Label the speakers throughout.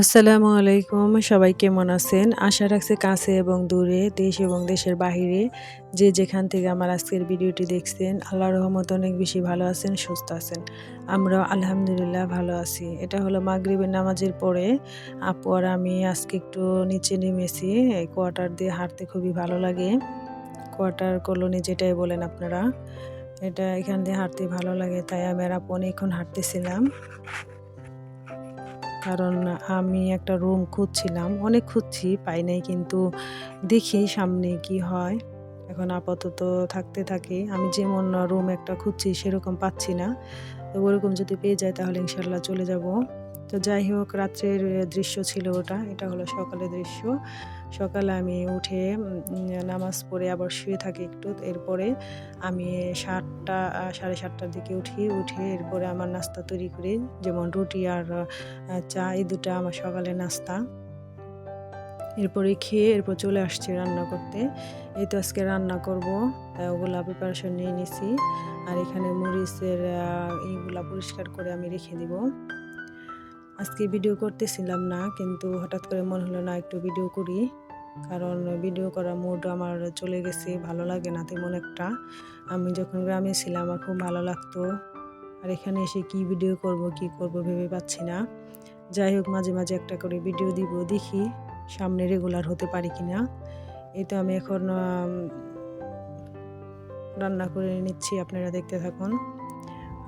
Speaker 1: আসসালামু আলাইকুম, সবাই কেমন আছেন? আশা রাখছি কাছে এবং দূরে, দেশ এবং দেশের বাহিরে যে যেখান থেকে আমার আজকের ভিডিওটি দেখছেন আল্লাহ রহমত অনেক বেশি ভালো আছেন, সুস্থ আছেন। আমরা আলহামদুলিল্লাহ ভালো আছি। এটা হলো মাগরিবের নামাজের পরে আপু আর আমি আজকে একটু নিচে নেমেছি কোয়ার্টার দিয়ে হাঁটতে খুবই ভালো লাগে। কোয়ার্টার কলোনি যেটাই বলেন আপনারা, এটা এখান দিয়ে হাঁটতে ভালো লাগে, তাই আমি আর আপু অনেকক্ষণ হাঁটতেছিলাম। কারণ আমি একটা রুম খুঁজছিলাম, অনেক খুঁজছি, পাই নাই, কিন্তু দেখি সামনে কি হয়। এখন আপাতত থাকতে থাকি, আমি যেমন রুম একটা খুঁজছি, সেরকম পাচ্ছি না। তো ওরকম যদি পেয়ে যায় তাহলে ইনশাল্লাহ চলে যাব। তো যাই হোক, রাত্রের দৃশ্য ছিল ওটা, এটা হলো সকালের দৃশ্য। সকালে আমি উঠে নামাজ পড়ে আবার শুয়ে থাকি একটু। এরপরে আমি সাতটা সাড়ে সাতটার দিকে উঠি, উঠে এরপরে আমার নাস্তা তৈরি করি। যেমন রুটি আর চা, এই দুটা আমার সকালে নাস্তা। এরপরে খেয়ে এরপর চলে আসছি রান্না করতে। এই তো আজকে রান্না করব ওগুলা প্রিপারেশন নিয়ে নিছি। আর এখানে মরিচের এইগুলা পরিষ্কার করে আমি রেখে দিব। আজকে ভিডিও করতেছিলাম না, কিন্তু হঠাৎ করে মনে হলো না একটু ভিডিও করি। কারণ ভিডিও করার মুড আমার চলে গেছে, ভালো লাগে না তেমন একটা। আমি যখন গ্রামে ছিলাম, আমার খুব ভালো লাগতো। আর এখানে এসে কি ভিডিও করব, কি করব ভেবে পাচ্ছি না। যাই হোক, মাঝে মাঝে একটা করে ভিডিও দিব, দেখি সামনে রেগুলার হতে পারি কি না এই তো আমি এখন রান্না করে নিচ্ছি, আপনারা দেখতে থাকুন।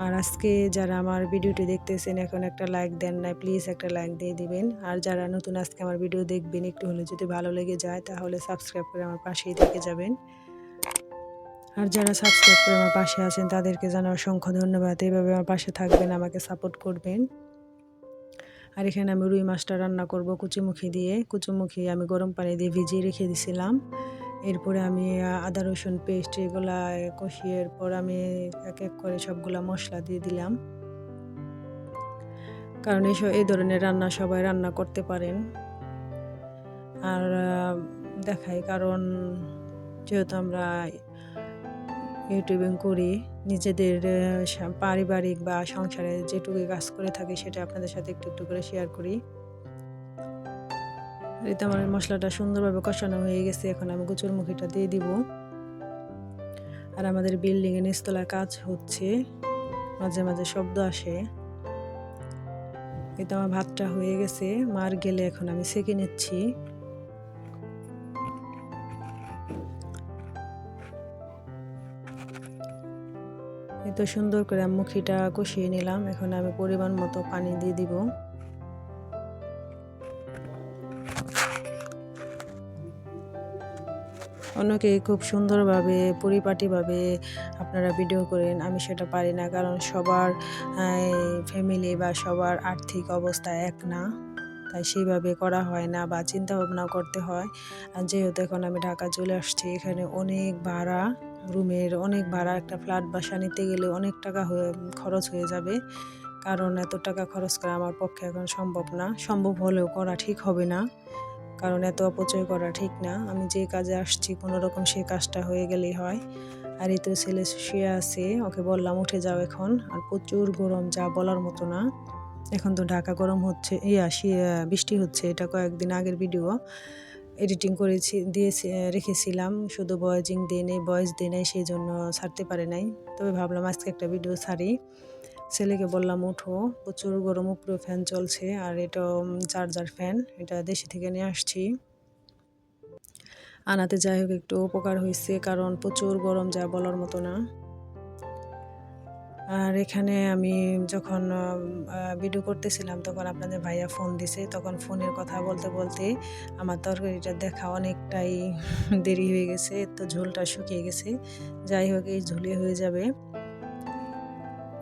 Speaker 1: আর আজকে যারা আমার ভিডিওটি দেখতেছেন, এখন একটা লাইক দেন না প্লিজ একটা লাইক দিয়ে দিবেন। আর যারা নতুন আজকে আমার ভিডিও দেখবেন, একটু হলে যদি ভালো লেগে যায়, তাহলে সাবস্ক্রাইব করে আমার পাশেই থেকে যাবেন। আর যারা সাবস্ক্রাইব করে আমার পাশে আছেন, তাদেরকে জানা অসংখ্য ধন্যবাদ। এইভাবে আমার পাশে থাকবেন, আমাকে সাপোর্ট করবেন। আর এখানে আমি রুই মাছটা রান্না করব কুচিমুখি দিয়ে। কুচিমুখি আমি গরম পানি দিয়ে ভিজিয়ে রেখে দিছিলাম। এরপরে আমি আদা, রসুন পেস্ট এগুলা কষিয়ে এরপর আমি এক এক করে সবগুলা মশলা দিয়ে দিলাম। কারণ এসব, এই ধরনের রান্না সবাই রান্না করতে পারেন। আর দেখাই কারণ যেহেতু আমরা ইউটিউবিং করি, নিজেদের পারিবারিক বা সংসারে যেটুকু কাজ করে থাকি সেটা আপনাদের সাথে একটু একটু করে শেয়ার করি। এতে আমার মশলাটা সুন্দরভাবে কষানো হয়ে গেছে। এখন আমি মুখিটা দিয়ে দিব। আর আমাদের বিল্ডিং এর নিচতলায় কাজ হচ্ছে। মাঝে মাঝে শব্দ আসে। এটা আমার ভাতটা হয়ে গেছে। মার গেলে এখন আমি সেকে নিচ্ছি। এত সুন্দর করে মুখিটা কষিয়ে নিলাম। এখন আমি পরিমাণ মতো পানি দিয়ে দিব। অনেকে খুব সুন্দরভাবে, পরিপাটিভাবে আপনারা ভিডিও করেন, আমি সেটা পারি না কারণ সবার ফ্যামিলি বা সবার আর্থিক অবস্থা এক না। তাই সেইভাবে করা হয় না বা চিন্তা ভাবনা করতে হয়। আর যেহেতু এখন আমি ঢাকা চলে আসছি, এখানে অনেক ভাড়া, রুমের অনেক ভাড়া, একটা ফ্ল্যাট বাসা নিতে গেলে অনেক টাকা হয়ে, খরচ হয়ে যাবে। কারণ এত টাকা খরচ করা আমার পক্ষে এখন সম্ভব না। সম্ভব হলেও করা ঠিক হবে না। কারণ এত অপচয় করা ঠিক না। আমি যে কাজে আসছি, কোনো রকম সেই কাজটা হয়ে গেলেই হয়। আর এই তো ছেলে শুয়ে আছে, ওকে বললাম, উঠে যাও এখন। আর প্রচুর গরম, যা বলার মতো না। এখন তো ঢাকা গরম হচ্ছে ইয়া বৃষ্টি হচ্ছে, এটা কয়েকদিন আগের ভিডিও। এডিটিং করেছি, দিয়েছি রেখেছিলাম, শুধু বয়েজিং দিয়ে নেই বয়েস দিয়ে নেই, সেই জন্য ছাড়তে পারে নাই। তবে ভাবলাম আজকে একটা ভিডিও ছাড়ি। ছেলেকে বললাম উঠো প্রচুর গরম, উপরে ফ্যান চলছে, আর এটা চার্জার ফ্যান, এটা দেশি থেকে নিয়ে আসছি। আনাতে যাই হোক, একটু উপকার হয়েছে কারণ প্রচুর গরম, যা বলার মতো না। আর এখানে আমি যখন ভিডিও করতেছিলাম, তখন আপনাদের ভাইয়া ফোন দিছে, তখন ফোনের কথা বলতে বলতে আমার তরকারিটা দেখা অনেকটাই দেরি হয়ে গেছে, তো ঝোলটা শুকিয়ে গেছে। যাই হোক, এই ঝুলে হয়ে যাবে।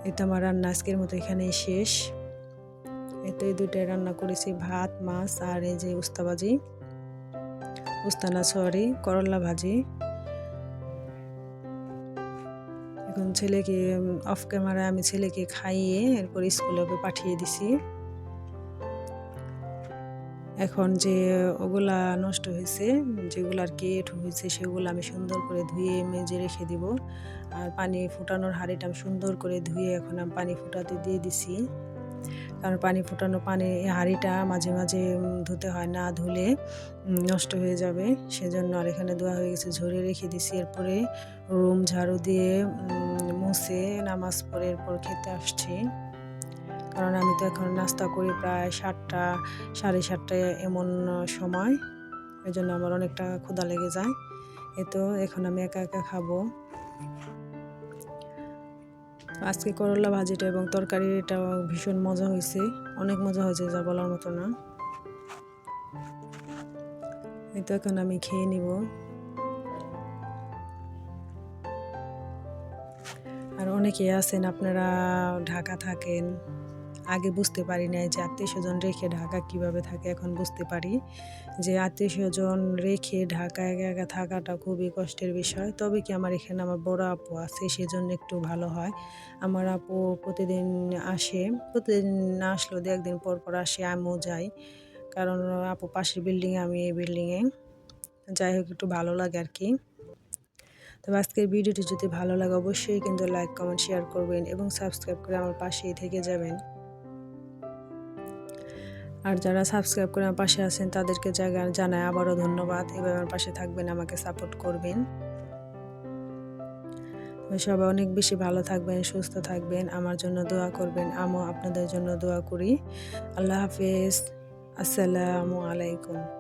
Speaker 1: তো আমার রান্না আজকের মতো এখানেই শেষ। এতে দুইটাই রান্না করেছি, ভাত, মাছ আর এই যে উস্তা ভাজি। উস্তানা সরি করলা ভাজি। এখন ছেলেকে অফ ক্যামেরায় আমি ছেলেকে খাইয়ে এরপর স্কুলে পাঠিয়ে দিছি। এখন যে ওগুলা নষ্ট হয়েছে, যেগুলো আর কি এঁঠো হয়েছে, সেগুলো আমি সুন্দর করে ধুয়ে মেজে রেখে দিব। আর পানি ফুটানোর হাঁড়িটা আমি সুন্দর করে ধুয়ে এখন আমি পানি ফুটাতে দিয়ে দিছি। কারণ পানি ফুটানো পানি হাঁড়িটা মাঝে মাঝে ধুতে হয় না, ধুলে নষ্ট হয়ে যাবে। সেজন্য আর এখানে ধোয়া হয়ে গেছে ঝরে রেখে দিছি। এরপরে রুম ঝাড়ু দিয়ে মুছে নামাজ পড়ে এরপর খেতে আসছি। কারণ আমি তো এখন নাস্তা করি প্রায় সাতটা, সাড়ে সাতটায় এমন সময়। এই জন্য আমার অনেকটা ক্ষুধা লেগে যায়। এ তো এখন আমি একা একা খাব। আজকে করলা ভাজিটা এবং তরকারিটা ভীষণ মজা হয়েছে। অনেক মজা হয়েছে, যা বলার মতো না। এই তো এখন আমি খেয়ে নিব। আর অনেকে আছেন, আপনারা ঢাকা থাকেন। আগে বুঝতে পারি নাই যে আত্মীয় স্বজন রেখে ঢাকা কীভাবে থাকে, এখন বুঝতে পারি যে আত্মীয় স্বজন রেখে ঢাকা একা একা থাকাটা খুবই কষ্টের বিষয়। তবে কি আমার এখানে আমার বড় আপু আছে, সেজন্য একটু ভালো হয়। আমার আপু প্রতিদিন আসে, প্রতিদিন না আসলেও দু একদিন পর পর আসে, আমিও যাই। কারণ আপু পাশের বিল্ডিংয়ে আমি এই বিল্ডিংয়ে। যাই হোক, একটু ভালো লাগে আর কি। তবে আজকের ভিডিওটি যদি ভালো লাগে, অবশ্যই কিন্তু লাইক, কমেন্ট, শেয়ার করবেন এবং সাবস্ক্রাইব করে আমার পাশেই থেকে যাবেন। আর যারা সাবস্ক্রাইব করে আমার পাশে আছেন, তাদেরকে জায়গা জানায় আবারও ধন্যবাদ। এভাবে আমার পাশে থাকবেন, আমাকে সাপোর্ট করবেন। সবাই অনেক বেশি ভালো থাকবেন, সুস্থ থাকবেন। আমার জন্য দোয়া করবেন, আমিও আপনাদের জন্য দোয়া করি। আল্লাহ হাফেজ। আসসালামু আলাইকুম।